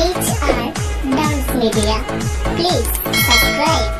HR Dance Media. Please subscribe.